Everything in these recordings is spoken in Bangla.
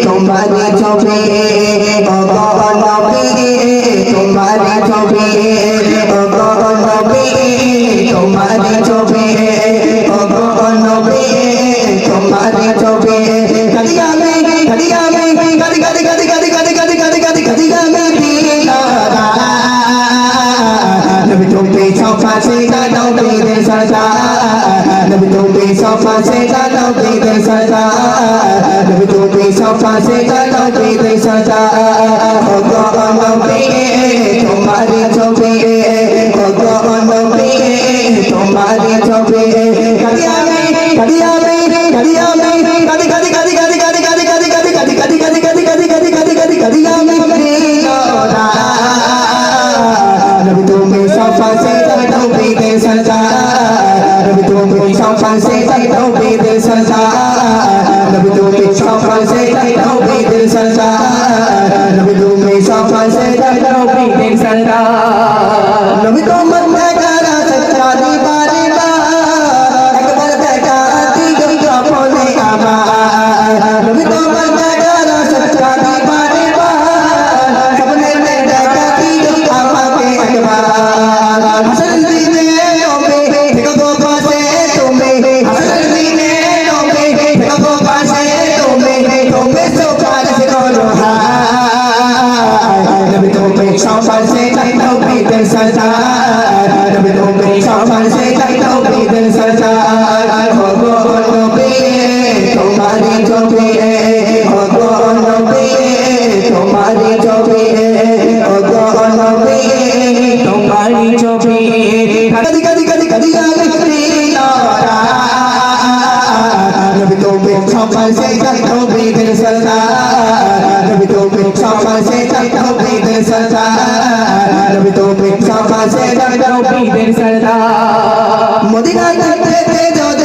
তোমার ছবি তোমার ছবি नबी तो पे सफा से दादा पे दे सरदा नबी तो पे सफा से दादा पे दे सरदा नबी तो पे सफा से दादा पे दे सरदा নবী তুমি সম্মান সে তাই দাও বেদের সাজা নবী তুমি সম্মান সে তাই দাও বেদের সাজা নবী তুমি সম্মান সে তাই দাও বেদের সাজা নবী তুমি সমান সেটাই তৌহিদের সরকার হব নবী তোমারি ছবি হব নবী তোমারি ছবি হব নবী তোমারি ছবি কাদি কাদি কাদি কাদি কাদি নবী তোবে সমান সেটাই তৌহিদের সরকার নবী তোবে সমান সেটাই তৌহিদের সরকার নবী তোবে মদিনা থেকে যদি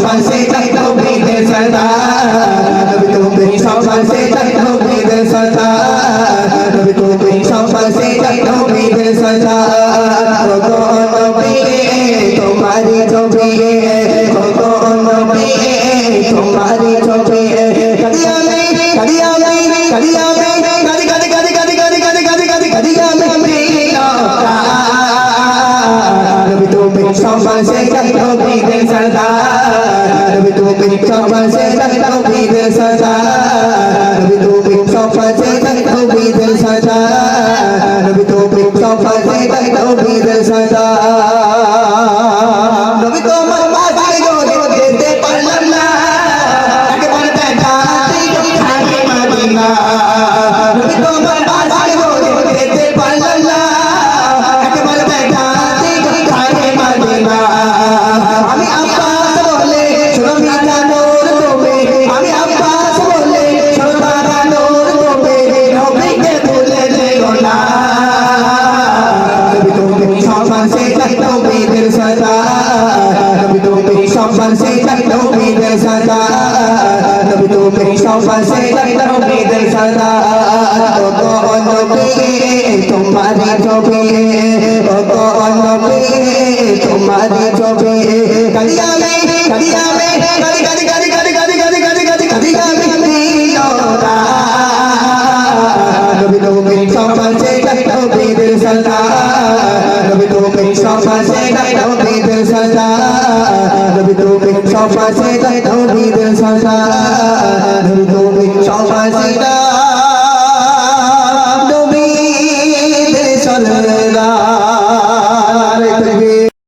सबसे चलता हूँ भी दे सता नबी तुम भी सबसे चलता हूँ भी दे सता नबी तुम भी सबसे चलता हूँ भी दे सता तो नबी तुम्हारी छवि तो नबी तुम्हारी छवि कभी आ गई कभी आ गई कभी आ সফল সে থাকল মেদের সাদা নবী তুমি সফল সে থাকল মেদের সাদা কত অনবে তোমারি ছবি কত অনবে তোমারি ছবি কালিয়া মে কালিয়া 在